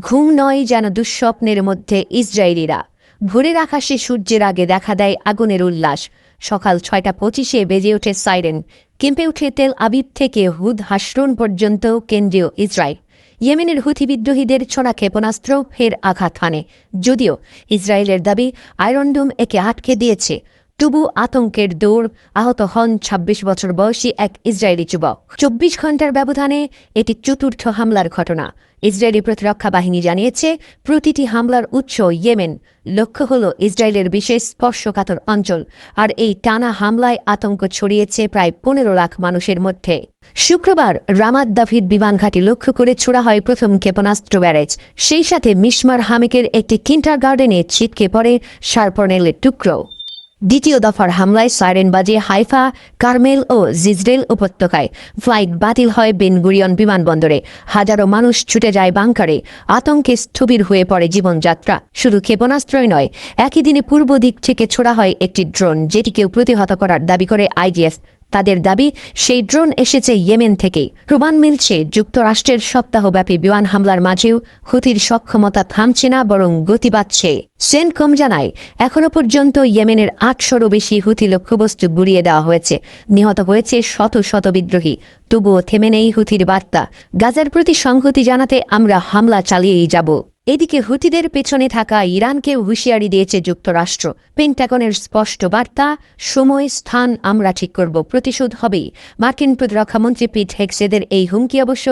ঘুম নয় যেন দুঃস্বপ্নের মধ্যে ইসরায়েলিরা। ভোরের আকাশে সূর্যের আগে দেখা দেয় আগুনের উল্লাস। সকাল ছয়টা পঁচিশে বেজে ওঠে সাইরেন। কেঁপে উঠে তেল আবিব থেকে হুদ হাসরুন পর্যন্ত কেন্দ্রীয় ইসরায়েল। ইয়েমেনের হুথি বিদ্রোহীদের ছোড়া ক্ষেপণাস্ত্র ফের আঘাত হানে। যদিও ইসরায়েলের দাবি আয়রনডোম একে আটকে দিয়েছে। তবু আতঙ্কের দৌড় আহত হন ২৬ বছর বয়সী এক ইসরায়েলি যুবক। চব্বিশ ঘণ্টার ব্যবধানে এটি চতুর্থ হামলার ঘটনা। ইসরায়েলি প্রতিরক্ষা বাহিনী জানিয়েছে, প্রতিটি হামলার উৎস ইয়েমেন। লক্ষ্য হল ইসরায়েলের বিশেষ স্পর্শকাতর অঞ্চল, আর এই টানা হামলায় আতঙ্ক ছড়িয়েছে প্রায় পনেরো লাখ মানুষের মধ্যে। শুক্রবার রামাদ দাভিদ বিমান ঘাঁটি লক্ষ্য করে ছোড়া হয় প্রথম ক্ষেপণাস্ত্র ব্যারেজ। সেই সাথে মিসমার হামিকের একটি কিন্টার গার্ডেনে ছিটকে পড়ে সারপর্নেলের টুকরো। দ্বিতীয় দফার হামলায় সাইরেন বাজে হাইফা, কার্মেল ও জিজরেল উপত্যকায় ফ্লাইট বাতিল হয় বেনগুরিয়ন বিমানবন্দরে। হাজারো মানুষ ছুটে যায় বাংকারে। আতঙ্কে স্থবির হয়ে পড়ে জীবনযাত্রা। শুধু ক্ষেপণাস্ত্রই নয়, একই দিনে পূর্ব দিক থেকে ছোড়া হয় একটি ড্রোন, যেটিকেও প্রতিহত করার দাবি করে আইজিএফ তাদের দাবি, সেই ড্রোন এসেছে ইয়েমেন থেকেই। প্রমাণ মিলছে যুক্তরাষ্ট্রের সপ্তাহব্যাপী বিমান হামলার মাঝেও হুতির সক্ষমতা থামছে না, বরং গতি পাচ্ছে সেনকম জানায় এখনও পর্যন্ত ইয়েমেনের আটশোরও বেশি হুতি লক্ষ্যবস্তু গুড়িয়ে দেওয়া হয়েছে। নিহত হয়েছে শত শত বিদ্রোহী। তবুও থেমে নেই হুতির বার্তা। গাজার প্রতি সংহতি জানাতে আমরা হামলা চালিয়েই যাব। এদিকে হুতিদের পেছনে থাকা ইরানকে হুঁশিয়ারি দিয়েছে যুক্তরাষ্ট্র। পেন্টাগনের স্পষ্ট বার্তা, সময়, স্থান আমরা ঠিক করব, প্রতিশোধ হবেই। মার্কিন প্রতিরক্ষামন্ত্রী পিট হেক্সেদের এই হুমকি অবশ্য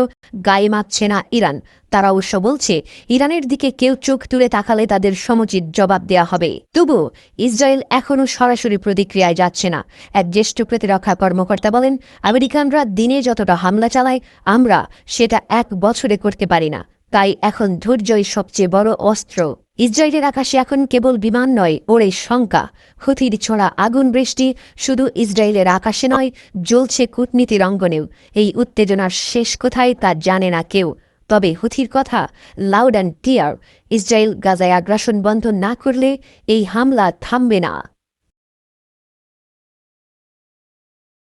গায়ে মাখছে না ইরান। তারা অবশ্য বলছে, ইরানের দিকে কেউ চোখ তুলে তাকালে তাদের সমুচিত জবাব দেয়া হবে। তবু ইসরায়েল এখনও সরাসরি প্রতিক্রিয়ায় যাচ্ছে না। এক জ্যেষ্ঠ প্রতিরক্ষা কর্মকর্তা বলেন, আমেরিকানরা দিনে যতটা হামলা চালায়, আমরা সেটা এক বছরে করতে পারি না। তাই এখন ধৈর্যই সবচেয়ে বড় অস্ত্র। ইসরায়েলের আকাশে এখন কেবল বিমান নয়, ওরে শঙ্কা। হুথির ছোড়া আগুন বৃষ্টি শুধু ইসরায়েলের আকাশে নয়, জ্বলছে কূটনীতির অঙ্গনেও। এই উত্তেজনার শেষ কোথায় তা জানে না কেউ। তবে হুথির কথা, লাউড অ্যান্ড টিয়ার, ইসরায়েল গাজায় আগ্রাসন বন্ধ না করলে এই হামলা থামবে না।